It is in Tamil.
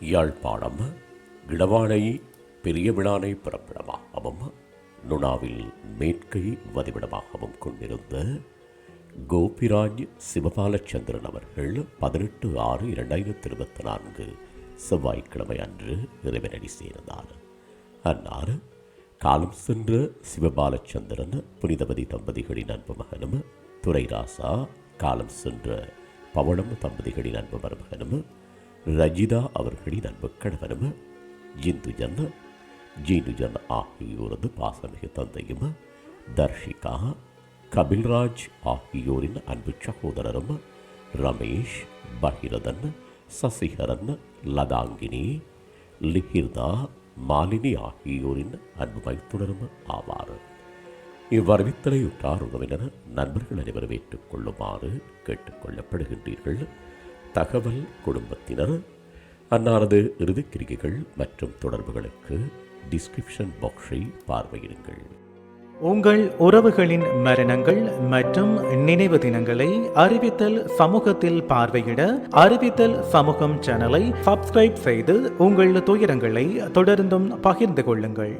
யாழ்ப்பாணம் இடவானை பெரிய விழானை பிறப்பிடமாகவும் நுணாவில் மேற்கை வதிவிடமாகவும் கொண்டிருந்த கோபிராஜ் சிவபாலச்சந்திரன் அவர்கள் பதினெட்டு ஆறு இரண்டாயிரத்தி இருபத்தி நான்கு செவ்வாய்க்கிழமை அன்று இறைவனடி சேர்ந்தார். அன்னார் காலம் சென்ற சிவபாலச்சந்திரன் புனிதவதி தம்பதிகளின் அன்பு மகனும் துரைராசா காலம் சென்ற பவளம் தம்பதிகளின் அன்பு மருமகனும் ரஜிதா அவர்களின் அன்பு கணவனும் ஜிந்துஜன் ஜீனுஜன் ஆகியோரது பாசமிகு தந்தையும் தர்ஷிகா கபில்ராஜ் ஆகியோரின் அன்பு சகோதரரும் ரமேஷ் பகிரதன் சசிகரன் லதாங்கினி லிஹிர்தா மாலினி ஆகியோரின் அன்பு மைத்துனரும் ஆவார். இவ்வறிவித்தலையுற்றார் உறவினர் நண்பர்கள் அனைவரும் ஏற்றுக்கொள்ளுமாறு கேட்டுக்கொள்ளப்படுகின்றீர்கள். தகவல் குடும்பத்தினர் அன்னாரது இறுதிக்கிரிகைகள் மற்றும் தொடர்புகளுக்கு டிஸ்கிரிப்ஷன் பாக்ஸை பார்வையிடுங்கள். உங்கள் உறவுகளின் மரணங்கள் மற்றும் நினைவு தினங்களை அறிவித்தல் சமூகத்தில் பார்வையிட அறிவித்தல் சமூகம் சேனலை சப்ஸ்கிரைப் செய்து உங்கள் துயரங்களை தொடர்ந்தும் பகிர்ந்து கொள்ளுங்கள்.